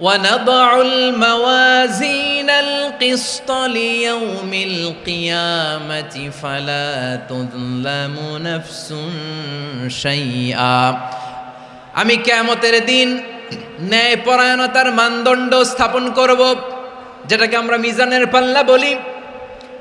ونضع الموازين القسط ليوم القيامة فلا تظلم نفس شيئا আমি কেমতের দিন ন্যায় পরায়ণতার মানদণ্ড স্থাপন করব যেটাকে আমরা মিজানের পাল্লা বলি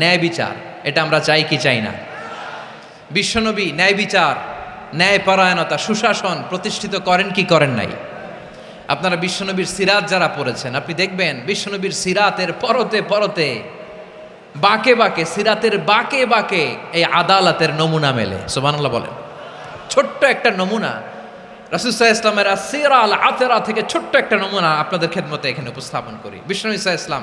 ন্যায় বিচার, এটা আমরা চাই কি চাই না? বিশ্বনবী ন্যায় বিচার, ন্যায় পরায়ণতা, সুশাসন প্রতিষ্ঠিত করেন কি করেন নাই? আপনারা বিশ্বনবীর সিরাত যারা পড়েছেন, আপনি দেখবেন বিশ্বনবীর সিরাতের পরতে পরতে, বাকে বাকে, সিরাতের বাকে বাকে এই আদালতের নমুনা মেলে। সোমানুল্লাহ বলেন। ছোট্ট একটা নমুনা রাসুসাহ ইসলামের সিরা আল আতেরা থেকে ছোট্ট একটা নমুনা আপনাদের খেদমতে এখানে উপস্থাপন করি। বিষ্ণু ইসা ইসলাম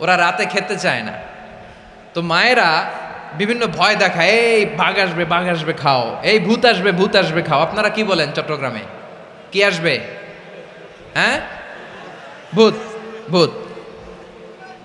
ওরা রাতে খেতে চায় না। তো মায়েরা বিভিন্ন ভয় দেখায়, এই বাঘ আসবে বাঘ আসবে, খাও। এই ভূত আসবে ভূত আসবে, খাও। আপনারা কি বলেন চট্টগ্রামে? কি আসবে? হ্যাঁ? ভূত ভূত।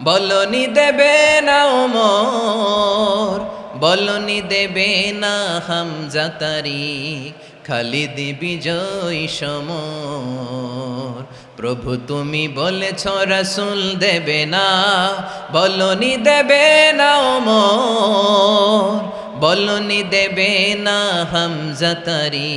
বলনি দেবে না ওমর, বলনি দেবে না হামজাতারি খালিদ বিজয় সমর। প্রভু তুমি বলেছ, রসুল দেবে না, বলনি দেবে না ওমর, বলনি দেবে না হামজাতারি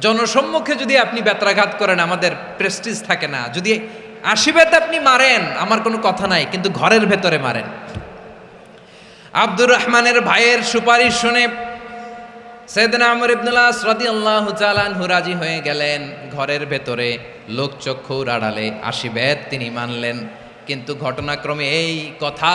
জনসম্মুখে যদি আপনি বেত্রাঘাত করেন, আমাদের প্রেস্টিজ থাকে না। যদি আশীর্বাদ আপনি মারেন, আমার কোনো কথা নাই, কিন্তু ঘরের ভেতরে মারেন। আব্দুর রহমানের ভাইয়ের সুপারিশ শুনে চালানহু রাজি হয়ে গেলেন। ঘরের ভেতরে লোকচক্ষুর আড়ালে আশীবেদ তিনি মানলেন। কিন্তু ঘটনাক্রমে এই কথা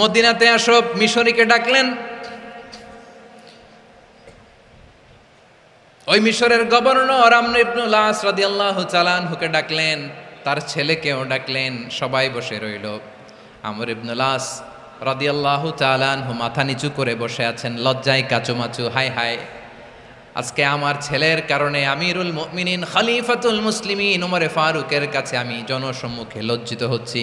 মদিনাতে আসব মিশরীকে ডাকলেন। ওই মিশরের গভর্নর আমর ডাকলেন, তার ছেলেকেও ডাকলেন, সবাই বসে রইল। আমর ইবনুল আস রাদিয়াল্লাহু চালানহু মাথা নিচু করে বসে আছেন, লজ্জায় কাচুমাচু হাই হাই আজকে আমার ছেলের কারণে আমিরুল মুমিনিন, খলিফাতুল মুসলিমিন উমরে ফারুকের কাছে আমি জনসম্মুখে লজ্জিত হচ্ছি।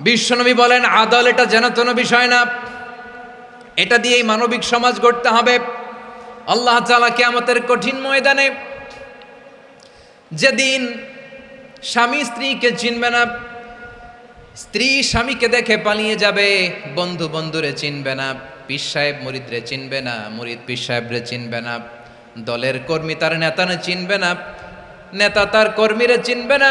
বিশ্বনবী বলেন, আদল এটা যেন তেন বিষয় না। এটা দিয়েই মানবিক সমাজ গড়তে হবে। আল্লাহ তাআলা কিয়ামতের কঠিন ময়দানে যেদিন স্বামী স্ত্রীকে চিনবে না, স্ত্রী স্বামীকে দেখে পালিয়ে যাবে, বন্ধু বন্ধুরে চিনবে না, পীর সাহেব মরিদরে চিনবে না, মরিদ পীর সাহেবরে চিনবে না, দলের কর্মী তার নেতানে চিনবে না, নেতা তার কর্মীরে চিনবে না।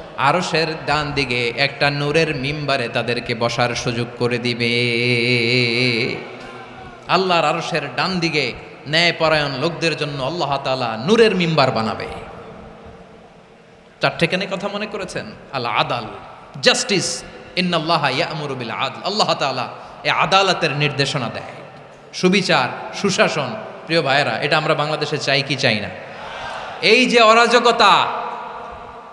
আরশের ডান দিকে একটা নূরের মিম্বারে তাদেরকে বসার সুযোগ করে দিবে। আল্লাহর আরশের ডান দিকে ন্যায়পরায়ণ লোকদের জন্য আল্লাহ তাআলা নূরের মিম্বার বানাবে। চারটে কেন কথা মনে করেছেন? আল আদাল, জাস্টিস, ইন্নাল্লাহ ইয়ামুরু বিল আদল। আল্লাহ তাআলা এ আদালতের নির্দেশনা দেয়। সুবিচার, সুশাসন, প্রিয় ভাইয়েরা, এটা আমরা বাংলাদেশে চাই কি চাই না? এই যে অরাজকতা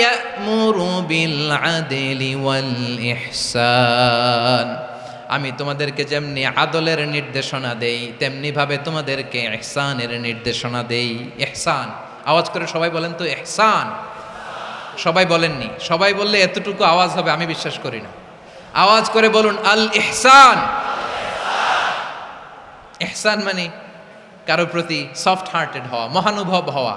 ইয়ামুরু বিল আদলি ওয়াল ইহসান আমি তোমাদেরকে যেমনি আদলের নির্দেশনা দেই তেমনি ভাবে তোমাদেরকে এহসানের নির্দেশনা দেই। এহসান আওয়াজ করে সবাই বলেন তো এহসান সবাই বলেননি। সবাই বললে এতটুকু আওয়াজ হবে, আমি বিশ্বাস করি না। আওয়াজ করে বলুন আল এহসান এহসান মানে কারও প্রতি সফট হার্টেড হওয়া, মহানুভব হওয়া।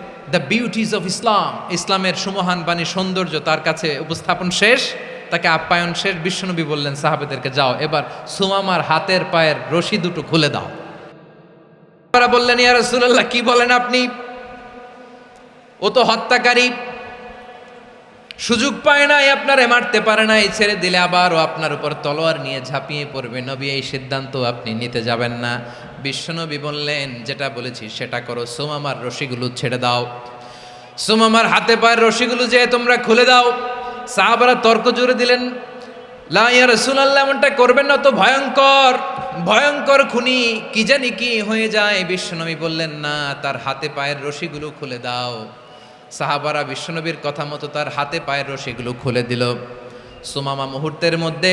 দ্য বিউটিজ অফ ইসলাম ইসলামের সুমহান বাণী সৌন্দর্য তার কাছে উপস্থাপন শেষ। তাকে আপ্যায়ন শেষ। বিশ্বনবী বললেন, সাহাবেদেরকে যাও, এবার সুমামার হাতের পায়ের রশি দুটো খুলে দাও। তারা বললেন, ইয়া রাসূলুল্লাহ, কি বলেন আপনি? ও তো হত্যাকারী। সুযোগ পায় নাই, আপনারে মারতে পারে নাই, ছেড়ে দিলে আবারও আপনার উপর তলোয়ার নিয়ে ঝাঁপিয়ে পড়বে। নবী, এই সিদ্ধান্ত আপনি নিতে যাবেন না। বিশ্বনবী বললেন, যেটা বলেছি, সেটা করো। সোমামার রশিগুলো ছেড়ে দাও। সোমামার হাতে পায়ের রশিগুলো যে তোমরা খুলে দাও। সাহাবারা তর্ক জুড়ে দিলেন, লা ইয়া রাসূলুল্লাহ, এমনটা করবেন না তো ভয়ঙ্কর ভয়ঙ্কর খুনি কি জানি কি হয়ে যায়। বিশ্বনবী বললেন, না, তার হাতে পায়ের রশিগুলো খুলে দাও। সাহাবারা বিশ্বনবীর কথা মতো তার হাতে পায়ের রশিগুলো খুলে দিল। সুমামা মুহূর্তের মধ্যে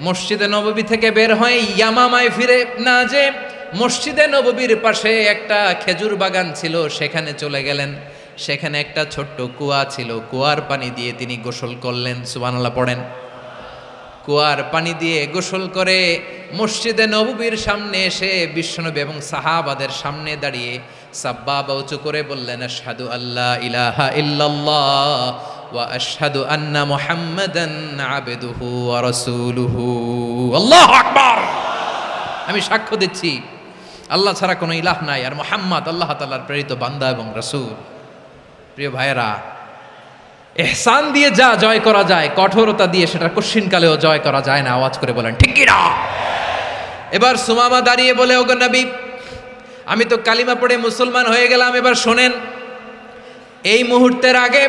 মসজিদে নববী থেকে বের হয়ে ইয়ামামায় ফিরে না যে মসজিদে নববীর পাশে একটা খেজুর বাগান ছিল, সেখানে চলে গেলেন। সেখানে একটা ছোট্ট কুয়া ছিল, কুয়ার পানি দিয়ে তিনি গোসল করলেন, সুবহানাল্লাহ পড়েন। কুয়ার পানি দিয়ে গোসল করে মসজিদে নববীর সামনে এসে বিশ্বনবী এবং সাহাবাদের সামনে দাঁড়িয়ে সাব্বাবা উঁচু করে বললেন, আশহাদু আল্লাহ ইলাহা ইল্লাল্লাহ আন্না আমি সাক্ষ্য দিচ্ছি আল্লাহ ছাড়া কোনো ইলাহ নাই। আর মুহাম্মদ আল্লাহ তাআলার প্রেরিত বান্দা এবং রাসূল। প্রিয় ভাইয়েরা, এহসান দিয়ে যা জয় করা যায়, কঠোরতা দিয়ে সেটা কশিনকালেও জয় করা যায় না। আওয়াজ করে বলেন, ঠিক কিনা? এবার সুমামা দাঁড়িয়ে বলে, ওগো নবী, আমি তো কালিমা পড়ে মুসলমান হয়ে গেলাম। এবার শোনেন, এই মুহূর্তের আগে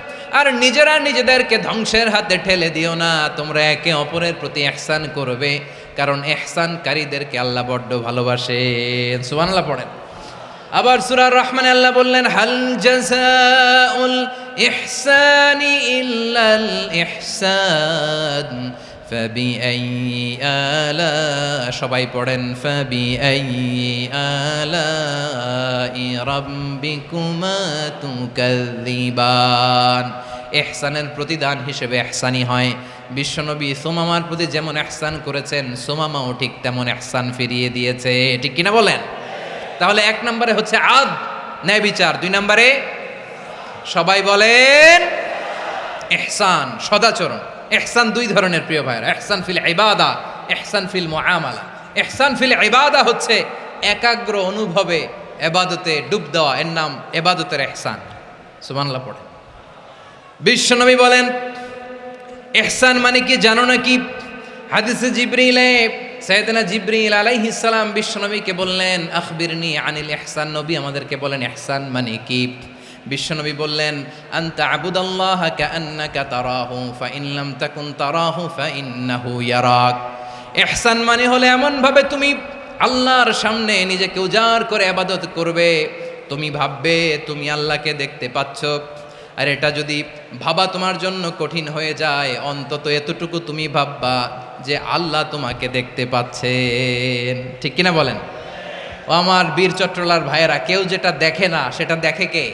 আর নিজেরা নিজেদেরকে ধ্বংসের হাতে ঠেলে দিও না। তোমরা একে অপরের প্রতি এহসান করবে, কারণ এহসানকারীদেরকে আল্লাহ বড্ড ভালোবাসে। সুবানাল্লাহ পড়েন। আবার সুরার রহমান আল্লাহ বললেন, হাল জাযাউল ইহসানি ইল্লাল ইহসান। ফবি আলা সবাই পড়েন ফবি আলা এহসানের প্রতিদান হিসেবে এহসানি হয়। বিশ্বনবী সোমামার প্রতি যেমন এহসান করেছেন, সোমামাও ঠিক তেমন এহসান ফিরিয়ে দিয়েছে। ঠিক কিনা বলেন? তাহলে এক নম্বরে হচ্ছে আদ, ন্যায় বিচার। দুই নম্বরে সবাই বলেন এহসান সদাচরণ। এহসান দুই ধরনের প্রিয় ভাইয়েরা। এহসান ফিল ইবাদা এহসান ফিল মুআমালা। এহসান ফিল ইবাদা হচ্ছে একাগ্র অনুভবে এবাদতে ডুব দেওয়া। এর নাম এবাদতের এহসান সুবহানাল্লাহ পড়ে। বিশ্বনবী বলেন এহসান মানে কি জানো না কি হাদিসে জিব্রিলে সৈয়দনা জিব্রিল আলাইহিস সালাম বিশ্বনবীকে বললেন, আখবিরনি আনিল ইহসান। নবী আমাদেরকে বলেন, ইহসান মানে কি? বিশ্বনবী বললেন, আনতা আবুদাল্লাহ কাআন্নাকা তারাহু, ফাইন লাম তাকুন তারাহু ফাইন্নাহু ইয়ারাক। ইহসান মানে হলে এমনভাবে তুমি আল্লাহর সামনে নিজেকে উজাড় করে আবাদত করবে। তুমি ভাববে, তুমি আল্লাহকে দেখতে পাচ্ছ। আর এটা যদি ভাবা তোমার জন্য কঠিন হয়ে যায়, অন্তত এতটুকু তুমি ভাববা যে আল্লাহ তোমাকে দেখতে পাচ্ছেন। ঠিক কিনা বলেন? ও আমার বীর চট্টলার ভাইয়েরা, কেউ যেটা দেখে না, সেটা দেখে কে?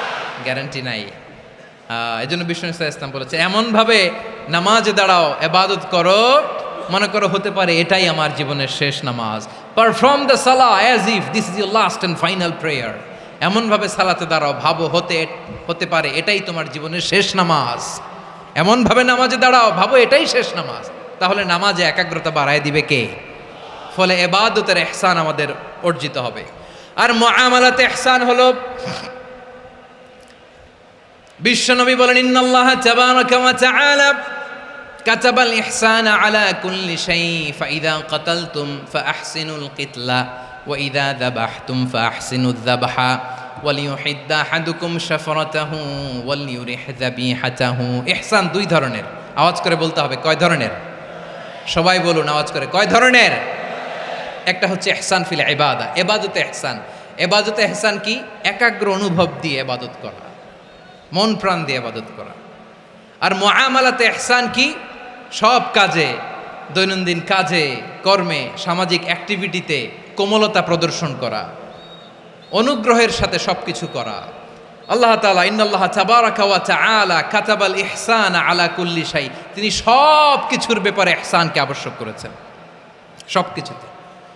গ্যারান্টি নাই। এই জন্য বিষ্ণু ইসলাম বলেছে, এমনভাবে নামাজে দাঁড়াও এবাদত করো, মনে করো হতে পারে এটাই আমার জীবনের শেষ নামাজ। পারফর্ম দ্য সালা as if this is your last and final prayer এমনভাবে সালাতে দাঁড়াও, ভাবো হতে হতে পারে এটাই তোমার জীবনের শেষ নামাজ। এমনভাবে নামাজে দাঁড়াও, ভাবো এটাই শেষ নামাজ। তাহলে নামাজে একাগ্রতা বাড়ায় দিবে কে? ফলে এবাদতের এহসান আমাদের অর্জিত হবে। আর মুআমালাতে এহসান হলো বিশ্বনবী বলেন, ইন্নাল্লাহ তাবারাকা ওয়া তাআলা কাতাবাল ইহসানা আলা কুল্লি শাই ফাইদা কাতালতুম ফাহসিনুল কিতলা, ওয়া ইদা দাবাহতুম ফাহসিনুদ দাবহা ওয়ালিউহিদ্দা হাদুকুম শাফরাতাহু দুই ধরনের। আওয়াজ করে বলতে হবে, কয় ধরনের? সবাই বলুন, আওয়াজ করে, কয় ধরনের? একটা হচ্ছে এহসান ফিল এবাদা এবাদতে এহসান এবাদতে এহসান কি? একাগ্র অনুভব দিয়ে এবাদত করা। মন প্রাণ দিয়ে আবাদত করা। আর মোয়ামালাতে এহসান কি? সব কাজে, দৈনন্দিন কাজে, কর্মে, সামাজিক অ্যাক্টিভিটিতে কোমলতা প্রদর্শন করা, অনুগ্রহের সাথে সব কিছু করা। আল্লাহ তালা ইন্নআল্লাহ চাবারাকা ওয়া তাআলা কাতাবাল ইহসান আলা কুল্লি শাই। তিনি সব কিছুর ব্যাপারে এহসানকে আবশ্যক করেছেন। সব কিছুতে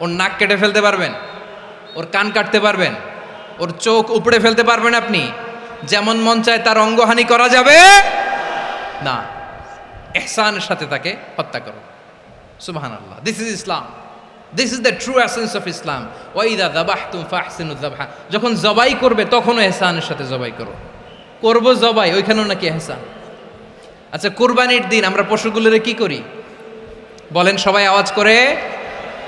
ওর নাক কেটে ফেলতে পারবেন, ওর কান কাটতে পারবেন, ওর চোখ উপড়ে ফেলতে পারবেন আপনি। যেমন মন চায় তার অঙ্গহানি করা যাবে। না, এহসানের সাথে তাকে হত্যা করো। সুবাহান আল্লাহ this is Islam this is the true essence of Islam ওয়াইদা দাবাহ তুম ফাহসিনু দাবাহ যখন জবাই করবে, তখনও এহসানের সাথে জবাই করো। করব জবাই, ওইখানেও নাকি এহসান। আচ্ছা কোরবানির দিন আমরা পশুগুলোরে কি করি? বলেন, সবাই আওয়াজ করে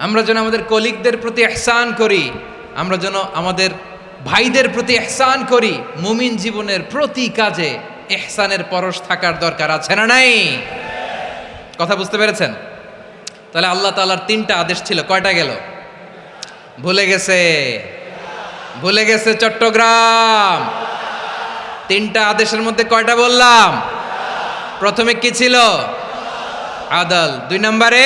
আমরা যেন আমাদের কলিগদের প্রতি এহসান করি, আমরা যেন আমাদের ভাইদের প্রতি এহসান করি, মুমিন জীবনের প্রতি কাজে এহসানের পরশ থাকার দরকার আছে না নাই? কথা বুঝতে পেরেছেন? তাহলে আল্লাহ তালার তিনটা আদেশ ছিল, কয়টা গেল? ভুলে গেছে। ভুলে গেছে চট্টগ্রাম। তিনটা আদেশের মধ্যে কয়টা বললাম? প্রথমে কি ছিল? আদাল। দুই নম্বরে?